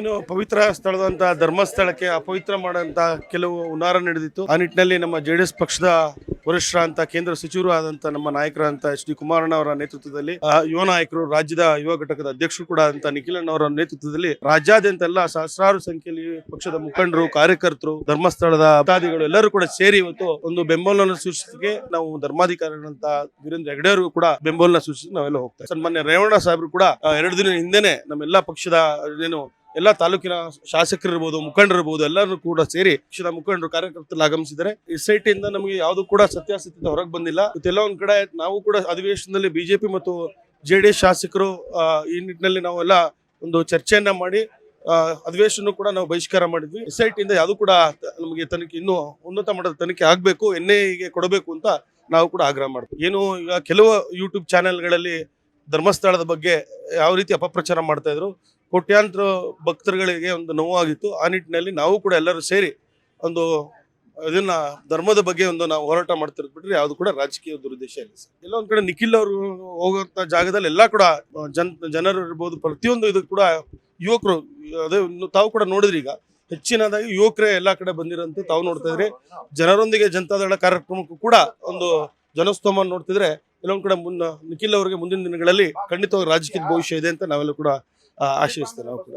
ಇನ್ನು ಪವಿತ್ರ ಸ್ಥಳದಂತ ಧರ್ಮಸ್ಥಳಕ್ಕೆ ಅಪವಿತ್ರ ಮಾಡುವಂತ ಕೆಲವು ಹುನ್ನಾರ ನಡೆದಿತ್ತು. ಆ ನಿಟ್ಟಿನಲ್ಲಿ ನಮ್ಮ ಜೆಡಿಎಸ್ ಪಕ್ಷದ ವರಿಷ್ಠರಂತ ಕೇಂದ್ರ ಸಚಿವರು ಆದಂತ ನಮ್ಮ ನಾಯಕರಂತ ಎಚ್ ಡಿ ಕುಮಾರಣ್ಣ ಅವರ ನೇತೃತ್ವದಲ್ಲಿ ಯುವ ನಾಯಕರು, ರಾಜ್ಯದ ಯುವ ಘಟಕದ ಅಧ್ಯಕ್ಷರು ಕೂಡ ಅಂತ ನಿಖಿಲಣ್ಣ ಅವರ ನೇತೃತ್ವದಲ್ಲಿ ರಾಜ್ಯಾದ್ಯಂತ ಎಲ್ಲ ಸಹಸ್ರಾರು ಸಂಖ್ಯೆಯಲ್ಲಿ ಪಕ್ಷದ ಮುಖಂಡರು, ಕಾರ್ಯಕರ್ತರು, ಧರ್ಮಸ್ಥಳದ ಭಕ್ತಾದಿಗಳು ಎಲ್ಲರೂ ಕೂಡ ಸೇರಿ ಇವತ್ತು ಒಂದು ಬೆಂಬಲವನ್ನು ಸೂಚಿಸಲಿಕ್ಕೆ ನಾವು ಧರ್ಮಾಧಿಕಾರಿಗಳಂತ ವೀರೇಂದ್ರ ಹೆಗಡೆ ಅವರು ಕೂಡ ಬೆಂಬಲನ ಸೂಚಿಸಿ ನಾವೆಲ್ಲ ಹೋಗ್ತೇವೆ ಸನ್ಮಾನ್ಯ ರೇವಣ್ಣ ಸಾಹೇಬರು ಕೂಡ ಎರಡು ದಿನ ಹಿಂದೆನೆ ನಮ್ಮೆಲ್ಲ ಪಕ್ಷದ ಏನು ಎಲ್ಲ ತಾಲೂಕಿನ ಶಾಸಕರಿರ್ಬೋದು, ಮುಖಂಡರಿರ್ಬೋದು, ಎಲ್ಲರೂ ಕೂಡ ಸೇರಿ ಪಕ್ಷದ ಮುಖಂಡರು ಕಾರ್ಯಕರ್ತರು ಆಗಮಿಸಿದ್ದಾರೆ. ಈ ಸೈಟ್ ಇಂದ ನಮಗೆ ಯಾವುದು ಕೂಡ ಸತ್ಯಾಸತ್ಯತೆ ಹೊರಗೆ ಬಂದಿಲ್ಲ. ಕೆಲವೊಂದು ಕಡೆ ನಾವು ಕೂಡ ಅಧಿವೇಶನದಲ್ಲಿ ಬಿಜೆಪಿ ಮತ್ತು ಜೆ ಡಿ ಎಸ್ ಶಾಸಕರು ಈ ನಿಟ್ಟಿನಲ್ಲಿ ನಾವೆಲ್ಲ ಒಂದು ಚರ್ಚೆಯನ್ನ ಮಾಡಿ ಅಧಿವೇಶನ ಕೂಡ ನಾವು ಬಹಿಷ್ಕಾರ ಮಾಡಿದ್ವಿ. ಎಸ್ ಐ ಇಂದ ಯಾವುದು ಕೂಡ ನಮಗೆ ತನಿಖೆ ಇನ್ನೂ ಉನ್ನತ ಮಟ್ಟದ ತನಿಖೆ ಆಗಬೇಕು ಎನ್ ಐಗೆ ಕೊಡಬೇಕು ಅಂತ ನಾವು ಕೂಡ ಆಗ್ರಹ ಮಾಡ್ತೀವಿ. ಏನು ಈಗ ಕೆಲವು ಯೂಟ್ಯೂಬ್ ಚಾನೆಲ್ಗಳಲ್ಲಿ ಧರ್ಮಸ್ಥಳದ ಬಗ್ಗೆ ಯಾವ ರೀತಿ ಅಪಪ್ರಚಾರ ಮಾಡ್ತಾ ಇದ್ರು ಕೋಟ್ಯಾಂತರ ಭಕ್ತರುಗಳಿಗೆ ಒಂದು ನೋವಾಗಿತ್ತು. ಆ ನಿಟ್ಟಿನಲ್ಲಿ ನಾವು ಕೂಡ ಎಲ್ಲರೂ ಸೇರಿ ಒಂದು ಇದನ್ನ ಧರ್ಮದ ಬಗ್ಗೆ ಒಂದು ನಾವು ಹೋರಾಟ ಮಾಡ್ತಿರೋದು ಬಿಟ್ರೆ ಯಾವುದು ಕೂಡ ರಾಜಕೀಯ ದುರುದ್ದೇಶ ಇಲ್ಲ ಸರ್. ಎಲ್ಲ ಕಡೆ ನಿಖಿಲ್ ಅವರು ಹೋಗುವಂತ ಜಾಗದಲ್ಲಿ ಎಲ್ಲ ಕೂಡ ಜನ, ಜನರು ಇರ್ಬೋದು, ಪ್ರತಿಯೊಂದು ಇದು ಕೂಡ ಯುವಕರು, ಅದೇ ತಾವು ಕೂಡ ನೋಡಿದ್ರಿ ಈಗ. ಹೆಚ್ಚಿನದಾಗಿ ಯುವಕರೇ ಎಲ್ಲಾ ಕಡೆ ಬಂದಿರಂತೆ ತಾವು ನೋಡ್ತಾ ಇದ್ರಿ. ಜನರೊಂದಿಗೆ ಜನತಾದಳ ಕಾರ್ಯಕ್ರಮಕ್ಕೂ ಕೂಡ ಒಂದು ಜನಸ್ತೋಮ ನೋಡ್ತಿದ್ರೆ, ಕೆಲವೊಂದ್ ಕಡೆ ಮುನ್ನ ನಿಖಿಲ್ ಅವರಿಗೆ ಮುಂದಿನ ದಿನಗಳಲ್ಲಿ ಖಂಡಿತವಾಗಿ ರಾಜಕೀಯ ಭವಿಷ್ಯ ಇದೆ ಅಂತ ನಾವೆಲ್ಲ ಕೂಡ ಆ, ಆಶಯಿಸ್ತೇವೆ ನಾವು ಕೂಡ